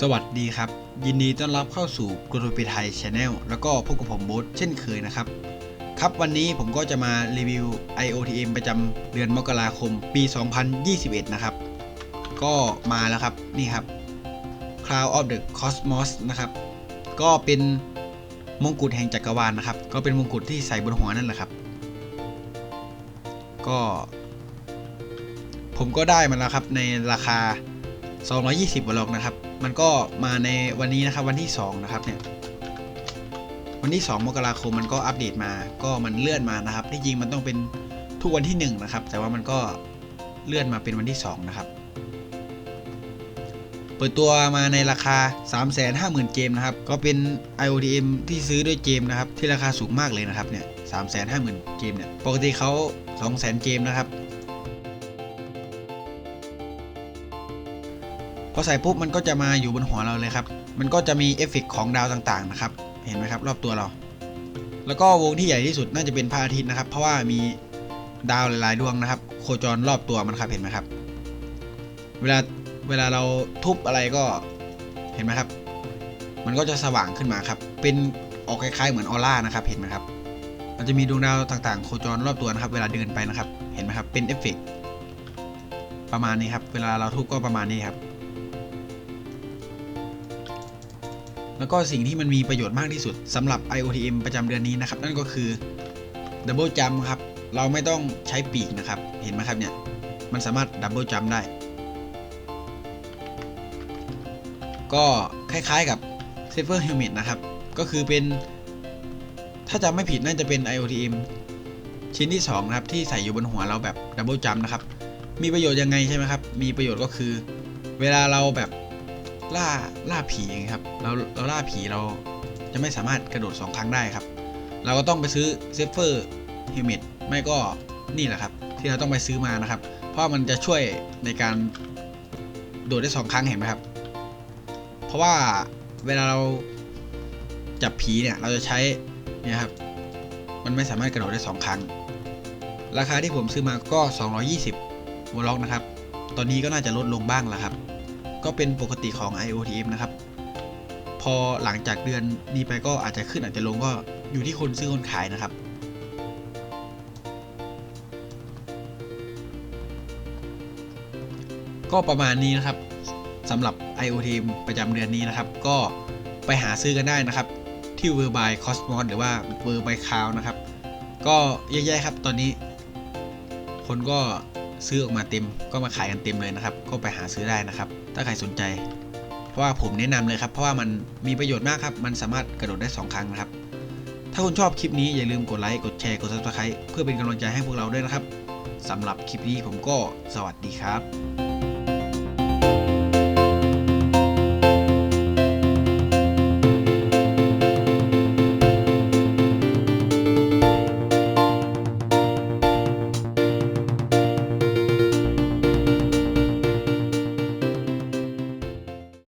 สวัสดีครับ ยินดีต้อนรับเข้าสู่กรุปีไทยชาแนลแล้วก็พบกับผมโบ๊ทเช่นเคยนะครับ ครับวันนี้ผมก็จะมารีวิว IOTM ประจำเดือนมกราคมปี 2021 นะครับ ก็มาแล้วครับนี่ครับ Cloud of the Cosmos นะครับ ก็เป็นมงกุฎแห่งจักรวาลนะครับ ก็เป็นมงกุฎที่ใส่บนหัวนั่นแหละครับ ก็ ผมก็ได้มาแล้วครับในราคา 220บล็อกนะครับ มันก็มาในวันนี้นะครับวันที่ 2 นะครับเนี่ย วันที่ 2 มกราคมมันก็อัปเดตมา ก็มันเลื่อนมานะครับที่จริงมันต้องเป็นทุกวันที่ 1 นะครับ แต่ว่ามันก็เลื่อนมาเป็นวันที่ 2 นะครับ เปิดตัวมาในราคา 350,000เจมนะครับ ก็เป็น IOTM ที่ซื้อด้วยเจมนะครับ ที่ราคาสูงมากเลยนะครับเนี่ย350,000เจมเนี่ย ปกติเขา200,000เจมนะครับ พอใส่ปุ๊บมันก็จะมาอยู่บนหัวเราเลยครับ มันก็จะมีเอฟเฟกต์ของดาวต่างๆนะครับ เห็นไหมครับรอบตัวเรา แล้วก็วงที่ใหญ่ที่สุดน่าจะเป็นพระอาทิตย์นะครับ เพราะว่ามีดาวหลายๆดวงนะครับ โคจรรอบตัวมันครับเห็นไหมครับ เวลาเวลาเราทุบอะไรก็เห็นไหมครับ มันก็จะสว่างขึ้นมาครับ เป็นออกคล้ายๆเหมือนออร่านะครับ เห็นไหมครับ มันจะมีดวงดาวต่างๆ โคจรรอบตัวนะครับ เวลาเดินไปนะครับ เห็นไหมครับ เป็นเอฟเฟกต์ประมาณนี้ครับ เวลาเราทุบก็ประมาณนี้ครับ แล้วก็สิ่งที่มันมีประโยชน์มากที่สุดสำหรับ IOTM ประจำเดือนนี้นะครับ นั่นก็คือ Double Jump ครับ เราไม่ต้องใช้ปีกนะครับ เห็นไหมครับเนี่ย มันสามารถ Double Jump ได้ ก็คล้ายๆกับ s a f e r Helmet นะครับ ก็คือเป็น ถ้าจำไม่ผิดน่าจะเป็น IOTM ชิ้นที่ 2 นะครับ ที่ใส่อยู่บนหัวเราแบบ Double Jump นะครับ มีประโยชน์ยังไงใช่ไหมครับ มีประโยชน์ก็คือ เวลาเราแบบ ล่าล่าผีอย่างนี้ครับเราเราล่าผีเราจะไม่สามารถกระโดด 2 ครั้งได้ครับ เราก็ต้องไปซื้อเซฟเฟอร์เฮลเมตไม่ก็นี่แหละครับ ที่เราต้องไปซื้อมานะครับ เพราะมันจะช่วยในการโดดได้ 2 ครั้งเห็นไหมครับ เพราะว่าเวลาเราจับผีเนี่ยเราจะใช้เนี่ยครับมันไม่สามารถกระโดดได้ 2 ครั้ง ราคาที่ผมซื้อมาก็ 220วอลล็อกนะครับ ตอนนี้ก็น่าจะลดลงบ้างแล้วครับ ก็เป็นปกติของ IOTM นะครับ พอหลังจากเดือนนี้ไปก็อาจจะขึ้นอาจจะลงก็อยู่ที่คนซื้อคนขายนะครับ ก็ประมาณนี้นะครับสำหรับ IOTM ประจำเดือนนี้นะครับ ก็ไปหาซื้อกันได้นะครับ ที่ w o r b y Cosmos หรือว่า w o r b y Cloud นะครับ ก็แย่ๆครับตอนนี้ คนก็ ซื้อออกมาเต็มก็มาขายกันเต็มเลยนะครับ ก็ไปหาซื้อได้นะครับ ถ้าใครสนใจ เพราะว่าผมแนะนำเลยครับ เพราะว่ามันมีประโยชน์มากครับ มันสามารถกระโดดได้ 2 ครั้งนะครับ ถ้าคุณชอบคลิปนี้อย่าลืมกดไลค์ กดแชร์ กด subscribe เพื่อเป็นกำลังใจให้พวกเราด้วยนะครับสำหรับคลิปนี้ผมก็สวัสดีครับ